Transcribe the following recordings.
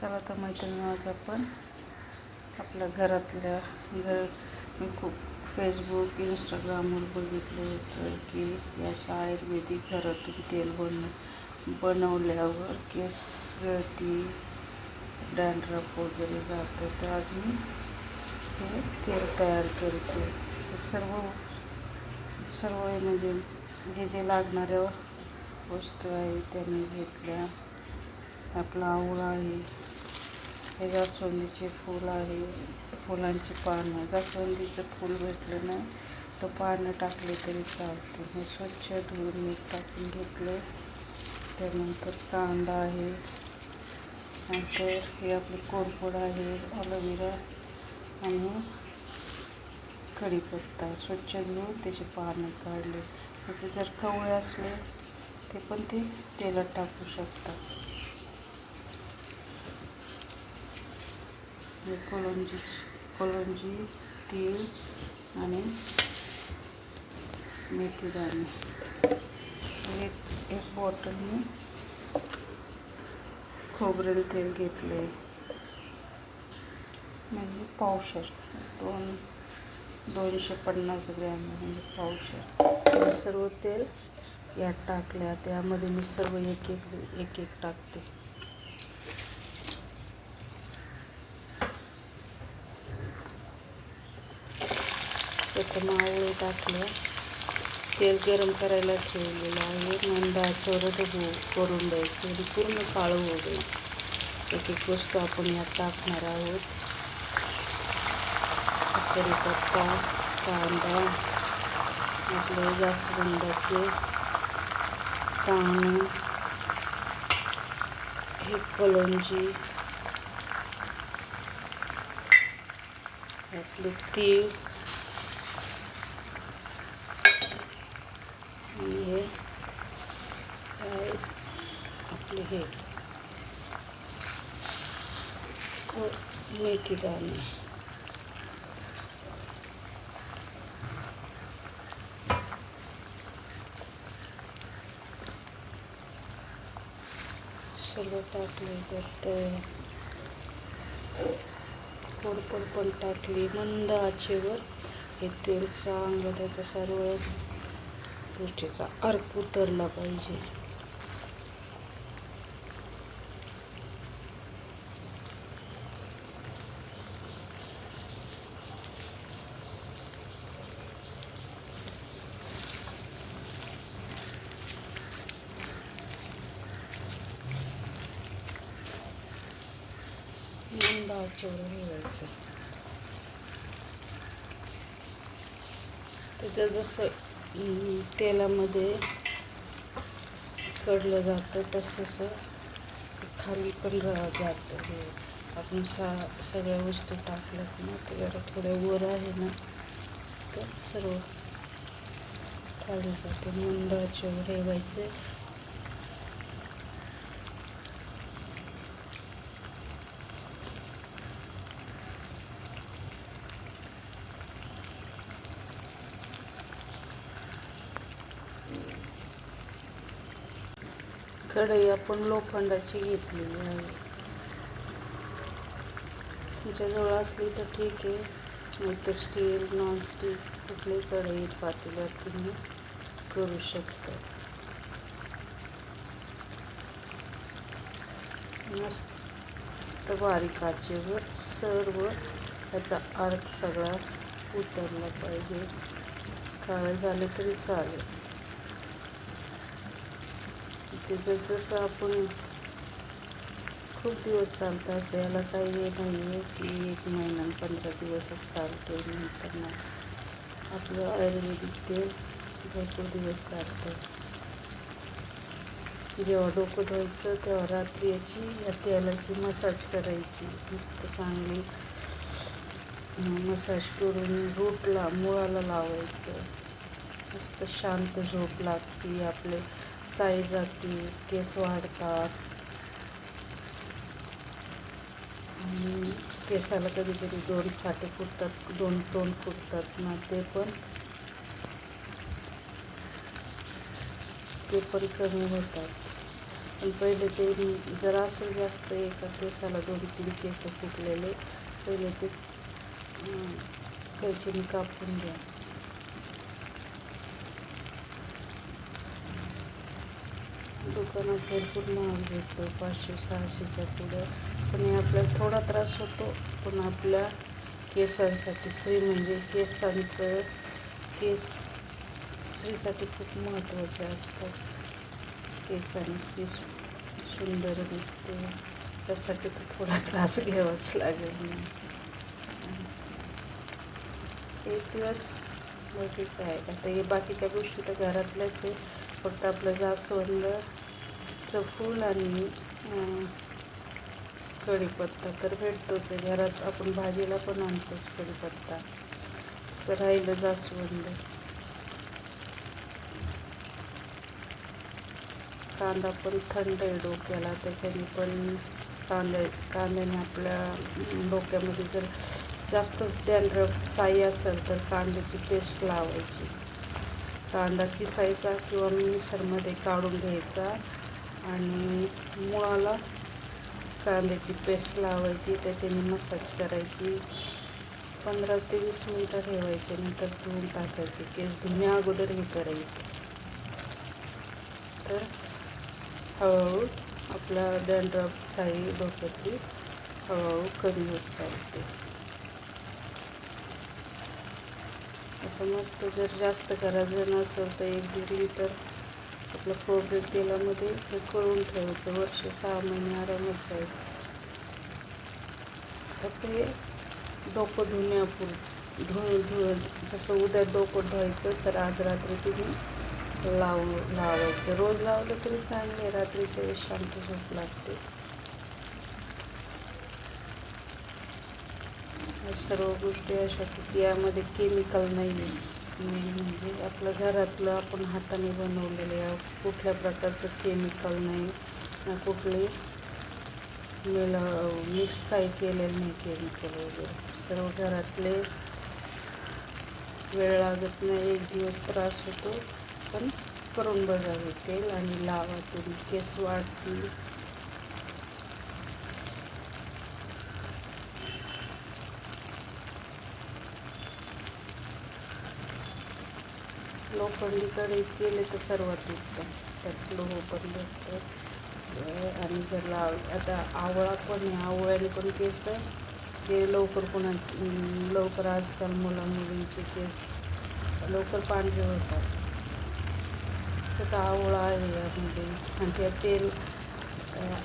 चला तर मैत्रिणी आज आपण आपल्या घरातल्या घर मी खूप फेसबुक इंस्टाग्रामवर बघितलं होतं की या अशा आयुर्वेदिक घरातून तेल बन बनवल्यावर केस गळती डॅन्ड्रफ वगैरे जातं. तर आज मी हे तेल तयार करते. तर सर्व सर्व म्हणजे जे जे लागणाऱ्या वस्तू आहे त्या मी घेतल्या. आपला आवळा आहे. हे जास्वंदीचे फूल आहे. फुलांची पानं. जास्वंदीचं फूल भेटलं नाही तर पानं टाकले तरी चालते. हे स्वच्छ धुवून मीठ टाकून घेतलं त्यानंतर कांदा आहे. नंतर हे आपले कोरफड आहे ऑलोवेरा आणि कढीपत्ता. स्वच्छ धुवून त्याचे पानं काढले. त्याचे जर कवळे असले ते पण ते तेलात टाकू शकतात. हे कलंजी कोलंजी तीळ आणि मेथी दाणे. एक एक बॉटल मी खोबरेल तेल घेतले म्हणजे पावशर दोन दोनशे पन्नास ग्रॅम म्हणजे पावशर. सर्व तेल यात टाकल्या. त्यामध्ये मी सर्व एक एक एक एक टाकते. त्याचं मावळे टाकलं. तेल गरम करायला ठेवलेलं आहे. नंदा आचेवरच हो करून द्यायचं म्हणजे पूर्ण काळू होऊ द्यायचं. एक एक वस्तू आपण यात टाकणार आहोत. कढीपत्ता कांदा आपले जास्वंदाचे पानं हे कलंजी आपले तीळ आणि हे आपले हे. हो, मेथी दाणे. सर्व टाकले त्यात कोडपड पण टाकली. मंद आचेवर हे तेल चांगलं त्याचा सर्व गोष्टीचा अर्क उतरला पाहिजे मंद आचेवर ठेवायचं त्याचं जसं अं, तेलामध्ये कडलं जातं तसं खाली पण रा जातं हे. आपण सा सगळ्या वस्तू टाकल्यात ना ते जरा थोड्या वर आहे ना तर सर्व खाली जाते. मंद आचेवर कढई आपण लोखंडाची घेतलेली आहे. तुमच्याजवळ असली तर ठीक आहे. नाही तर स्टील नॉनस्टिक कुठली कढई पातेल्यात तुम्ही करू शकता. मस्त बारीक आचेवर सर्व त्याचा अर्थ सगळा उतरला पाहिजे. काळं झाले तरी चालेल. त्याचं जसं आपण खूप दिवस चालतं असं याला काही हे नाही आहे की एक महिना पंधरा दिवसच चालते नंतर ना आपलं आयुर्वेदिक तेल भरपूर दिवस चालतं जेव्हा डोकं धुवायचं तेव्हा रात्री याची या तेलाची मसाज करायची मस्त चांगली मसाज करून रूटला मुळाला लावायचं. मस्त शांत झोप लागते आपले. साईज जाती केस वाढतात. आणि केसाला कधी कधी दोन फाटे फुटतात दोन तोंड फुटतात. ना ते पण ते पण कमी होतात. पण पहिले ते जर असेल जास्त एका केसाला दोन तीन केस फुटलेले पहिले ते अं, कैचीने कापून द्या दुकानात भरपूर महाग भेटतो पाचशे सहाशेच्या पुढं. पण हे आपल्याला थोडा त्रास होतो पण आपल्या केसांसाठी स्त्री म्हणजे केसांचं केस स्त्रीसाठी खूप महत्त्वाचे असतात केसाने स्त्री सु- सुंदर दिसते. त्यासाठी तर थोडा त्रास घ्यावाच लागेल. एक दिवस म्हणजे काय? आता हे बाकीच्या गोष्टी तर घरातल्याच आहे फक्त आपलं जास्वंद जास्वंदचं फूल आणि कढीपत्ता तर भेटतोच आहे. घरात आपण भाजीला पण आणतोच कढीपत्ता. तर राहिलं जास्वंद. कांदा पण थंड आहे डोक्याला त्याच्याने पण कांदा कांद्याने आपल्या डोक्यामध्ये जर जास्तच डॅन्ड्रफ साई असेल तर कांद्याची पेस्ट लावायची. कांदा किसायचा किंवा मिक्सरमध्ये काढून घ्यायचा. आणि मुळाला कांद्याची पेस्ट लावायची त्याच्याने मसाज करायची. पंधरा ते वीस मिनटं ठेवायचे नंतर धुवून टाकायचे. केस धुण्या अगोदर हे करायचे. तर हळूहळू आपला डॅन्ड्रफ डोक्यातली हळूहळू कमी होत चालते. असं मस्त जर जास्त करायचं नसेल तर एक दीड लिटर आपलं खोबरे तेलामध्ये हे कळून ठेवायचं वर्ष सहा महिने आरामात जाईल फक्त हे डोकं धुण्यापूर धुळ धुळ जसं उद्या डोकं धुवायचं तर आज रात्री तुम्ही लाव लावायचं. रोज लावलं तरी चांगले रात्रीच्या वेळेस शांत झोप लागते. सर्व गोष्टी अशा की यामध्ये केमिकल नाही आहे मेन म्हणजे आपलं घरातलं आपण हाताने बनवलेलं आहे. कुठल्या प्रकारचं केमिकल नाही. ना कुठले मेला मिक्स काही केलेलं नाही केमिकल वगैरे. सर्व घरातले वेळ लागत नाही. एक दिवस त्रास होतो. पण करून बघावे तेल आणि लावा तुम्ही. केस वाढतील. लोखंडीकडे केले तर सर्वात उत्तम. त्यात लोह पण आणि जर लाव आता आवळा पण आहे. आवळ्याने पण केस ते लवकर कोणा लवकर आजकाल मुला मुलींचे केस लवकर पांढरे होतात. तर आवळा आहे यामध्ये. आणि त्या तेल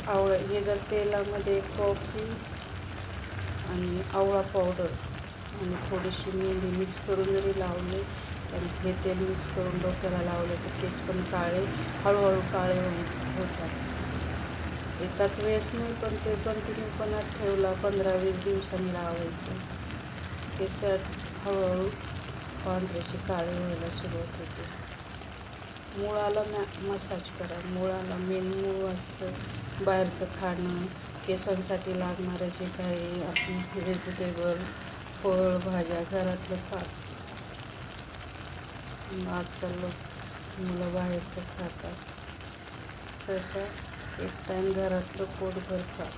आवळा हे जर तेलामध्ये कॉफी आणि आवळा पावडर आणि थोडीशी मेहंदी मिक्स करून जरी लावली आणि हे तेल मिक्स करून डोक्याला लावलं तर केस पण काळे हळूहळू काळे होऊन होतात. एकाच वेळेस नाही पण ते कंटिन्यूपणात ठेवला पंधरा वीस दिवसांनी लावायचं. केस हळूहळू पांढरेशी काळे व्हायला सुरुवात होते. मुळाला मॅ मसाज करा. मुळाला मेन मूळ असतं बाहेरचं खाणं केसांसाठी लागणारं जे काही आपली व्हेजिटेबल फळ भाज्या घरातलं खा आजकाल लोक मुलं बाहेरचं खातात. सहसा एक टाईम घरातलं पोटभर खा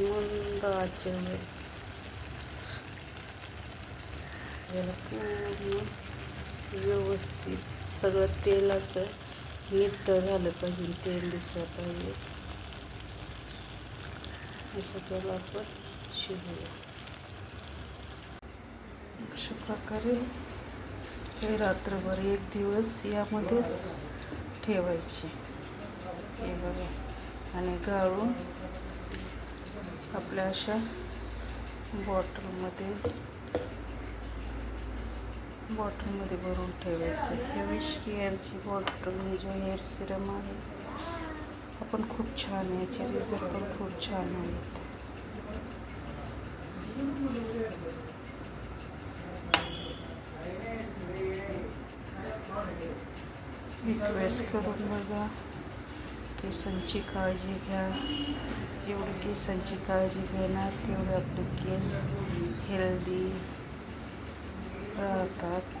मंद आचेवर याला पूर्ण व्यवस्थित सगळं तेल असं नीट झालं पाहिजे तेल दिसलं पाहिजे. असं त्याला आपण शिजूया अशा प्रकारे हे रात्रभर एक दिवस यामध्येच ठेवायचे. हे बघा. आणि गाळून आपल्या अशा बॉटलमध्ये बॉटलमध्ये भरून ठेवायचं. हे विश केअरची बॉटल हे जो हेअर सिरम आहे आपण पण खूप छान आहे. याचे रिझल्ट पण खूप छान आहेत. रिक्वेस्ट करून बघा. केसांची काळजी घ्या. जेवढी केसांची काळजी घेणार तेवढे आपले केस हेल्दी राहतात.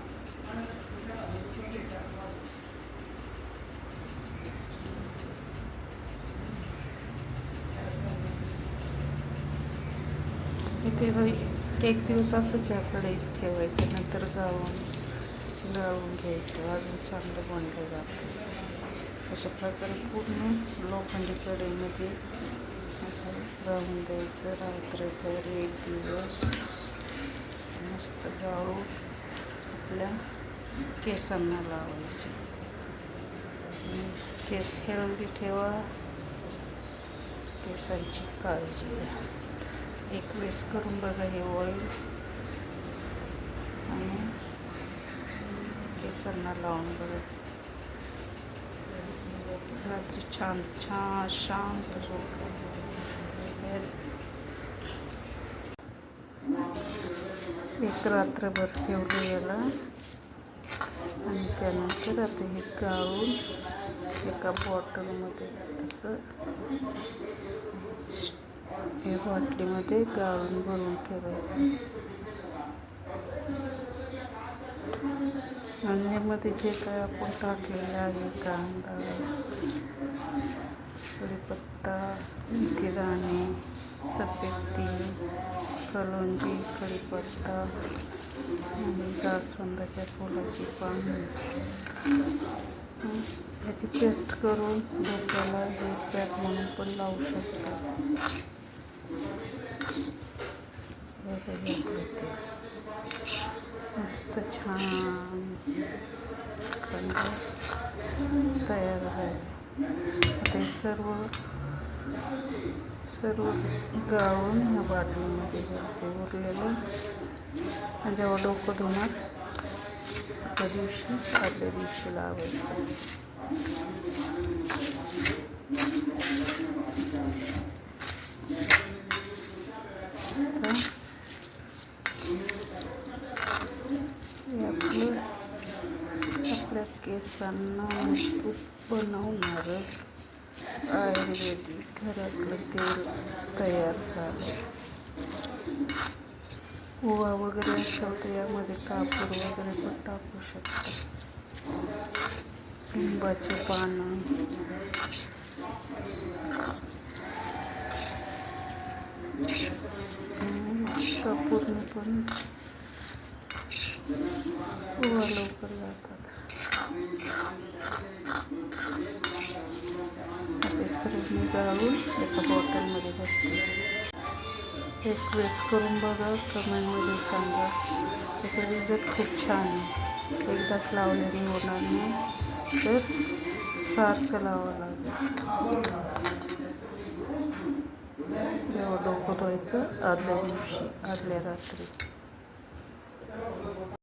इथे होई एक दिवस असंच याकडे ठेवायचं नंतर गाळून गाळून घ्यायचं अजून चांगलं बनलं जातं अशा प्रकारे पूर्ण लोखंडी कढईमध्ये असं गावून द्यायचं. रात्रभर एक दिवस मस्त गाळून लावायचे. आणि केस हेल्दी ठेवा. केसांची काळजी घ्या. एक वेळेस करून बघा हे ऑइल आणि केसांना लावून बघा. रात्री छान छान शांत झोप. एक रात्रभर ठेवलं याला. आणि त्यानंतर आता हे गाळून एका बॉटलमध्ये असं हे बॉटलीमध्ये गाळून भरून ठेवायचं. आणि मग जे काय आपण टाकलेलं आहे कांदा कढीपत्ता मेथी दाणे सफ़ेद तीळ कलोंजी कढीपत्ता आणि जास्वंदाच्या फुलाची हं, पेस्ट करून डोक्याला हे हे. मस्त छान। तयार आहे आता सर्व सर्व गाळून ह्या बाटलीमध्ये उरलेलं जेव्हा डोकं धुणार त्या दिवशी आदल्या दिवशी लावायचं. आपल्या केसांना बनवणारं आयुर्वेदिक घरातलं तेल तयार झालं. ओवा वगैरे असेल तर यामध्ये कापूर वगैरे पण टाकू शकतो. लिंबाचे पानं. कापूरने पण ओवा लवकर जातात. सर्व मी गाळून एका बॉटलमध्ये भरते एक वेळेस करून बघा कमेंटमध्ये सांगा. त्याचा रिझल्ट खूप छान आहे एकदाच लावलेली होणार नाही तर सारखं लावावं लागेल जेव्हा डोकं धुवायचं आदल्या दिवशी आदल्या रात्री.